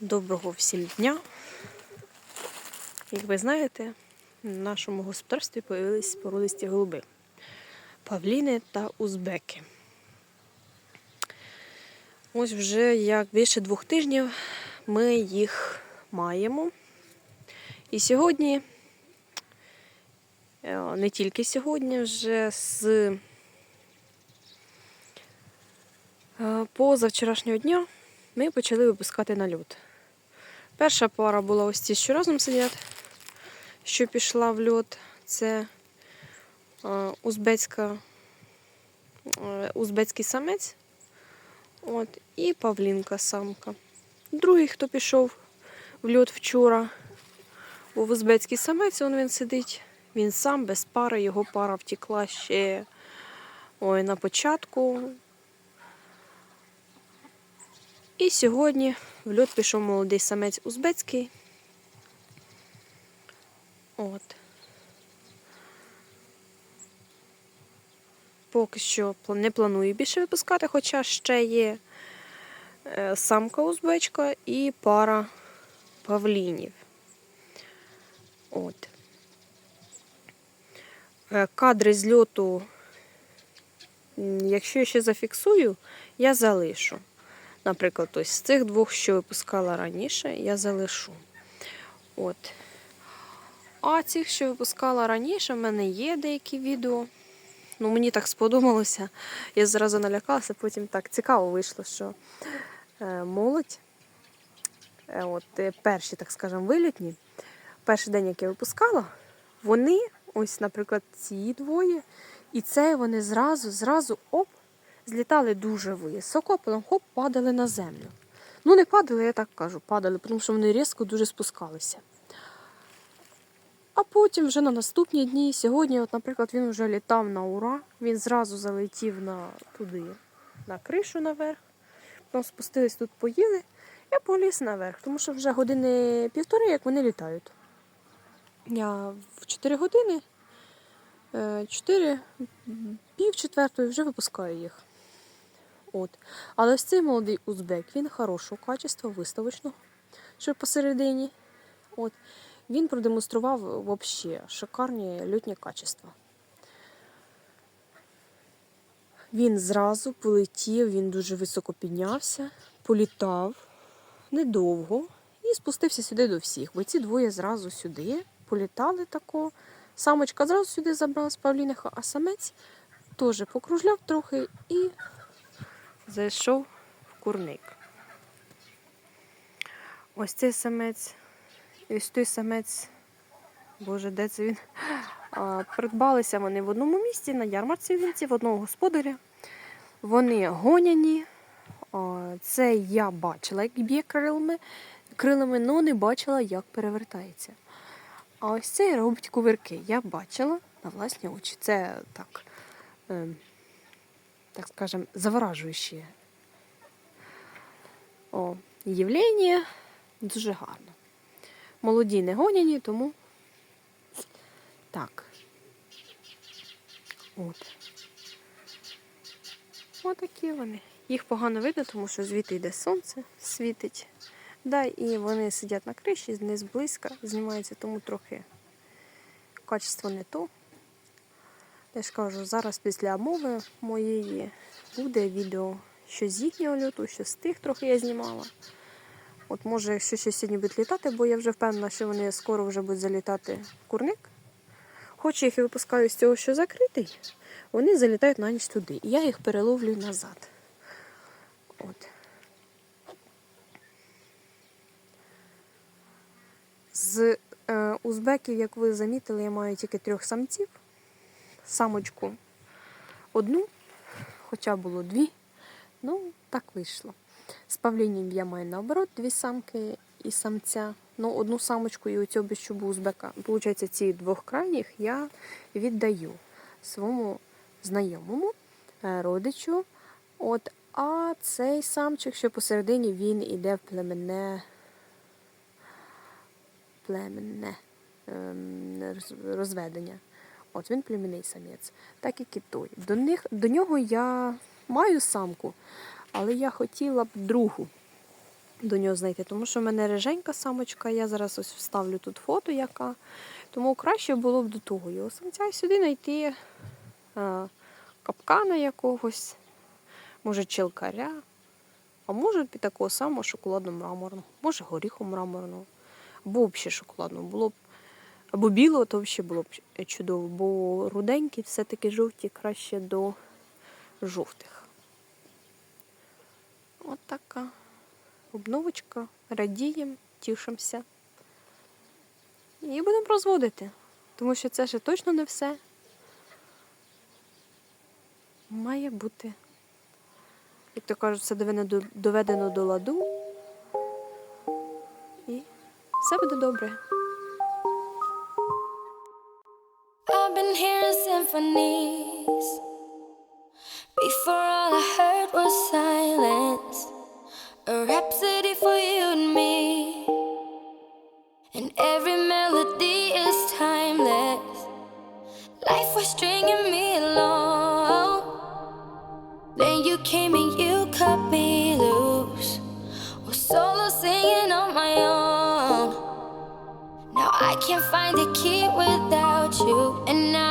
Доброго всім дня. Як ви знаєте, в нашому господарстві появились породисті голуби. Павліни та узбеки. Ось вже як більше двох тижнів ми їх маємо. І сьогодні, е, не тільки сьогодні, вже з е, позавчорашнього дня ми почали випускати на льот. Перша пара була ось ці, що разом сидять, що пішла в льот. Це е, узбецька, е, узбецький самець от, і павлінка самка. Другий, хто пішов в льот вчора, був узбецький самець, он він сидить. Він сам без пари, його пара втекла ще ой, на початку. І сьогодні в льот пішов молодий самець узбецький. От. Поки що не планую більше випускати, хоча ще є е, самка узбечка і пара павлінів. От. Е, Кадри з льоту, якщо я ще зафіксую, я залишу. Наприклад, ось з цих двох, що випускала раніше, я залишу. От. А цих, що випускала раніше, в мене є деякі відео. Ну, мені так сподобалося. Я зразу налякалася, потім так цікаво вийшло, що е, молодь, е, от, е, перші, так скажемо, вилітні, перший день, як я випускала, вони, ось, наприклад, ці двоє, і цей вони зразу, зразу оп, злітали дуже високо, потім хоп, падали на землю. Ну, не падали, я так кажу, падали, тому що вони різко дуже спускалися. А потім вже на наступні дні, сьогодні, от, наприклад, він вже літав на ура, він зразу залетів на туди, на кришу наверх. Потім спустились тут, поїли, я поліз наверх, тому що вже години півтори, як вони літають. Я в 4 години, 4, пів четвертої вже випускаю їх. От. Але ось цей молодий узбек, він хорошого качества, виставочного, що посередині. От. Він продемонстрував взагалі шикарні льотні качества. Він зразу полетів, він дуже високо піднявся, політав недовго і спустився сюди до всіх. Бо ці двоє зразу сюди політали тако. Самочка зразу сюди забрала з Павліниха, а самець теж покружляв трохи і зайшов в курник. Ось цей самець, ось той самець, боже, де це він? А, придбалися вони в одному місці на ярмарці в Вінці, в одного господаря. Вони гоняні. А, Це я бачила, як б'є крилами, крилами, але не бачила, як перевертається. А ось цей робить кувирки. Я бачила на власні очі. Це так, ем, так скажем, заворажуюче О, явлення дуже гарно. Молоді не гоняні, тому так. От. Отакі вони. Їх погано видно, тому що звідти йде сонце, світить. Да, і вони сидять на криші, знизу близько, знімаються, тому трохи качество не то. Я ж кажу, зараз після мови моєї буде відео, що з їхнього льоту, що з тих трохи я знімала. От може, якщо ще сьогодні будуть літати, бо я вже впевнена, що вони скоро вже будуть залітати в курник. Хоч їх і випускаю з цього, що закритий, вони залітають на ніч туди. І я їх переловлюю назад. От. З е, узбеків, як ви замітили, я маю тільки трьох самців. Самочку одну, хоча було дві. Ну, так вийшло. З павлінням я маю наоборот дві самки і самця. Ну, одну самочку і оцю біщубу узбека. Получається, ці двох крайніх я віддаю своєму знайомому е, родичу. От, а цей самчик, що посередині, він іде в племенне племенне ем, розведення. От він племінний самець, так як і той. До, них, до нього я маю самку, але я хотіла б другу. до нього знайти. Тому що в мене риженька самочка, я зараз ось вставлю тут фото, яка. Тому краще було б до того його самця і сюди знайти а, капкана якогось, може челкаря, а може під такого самого шоколадно-мраморного, може горіху мраморного, або взагалі шоколадного. Було б або білого, то взагалі було б чудово, бо руденькі все-таки жовті краще до жовтих. От така обновочка. Радіємо, тішимося. І будемо розводити. Тому що це ще точно не все. Має бути. Як то кажуть, все доведено до, ладу. І все буде добре. Symphonies. Before all I heard was silence. A rhapsody for you and me. And every melody is timeless. Life was stringing me along. Then you came and you cut me loose. Was solo singing on my own. Now I can't find a key without you, and now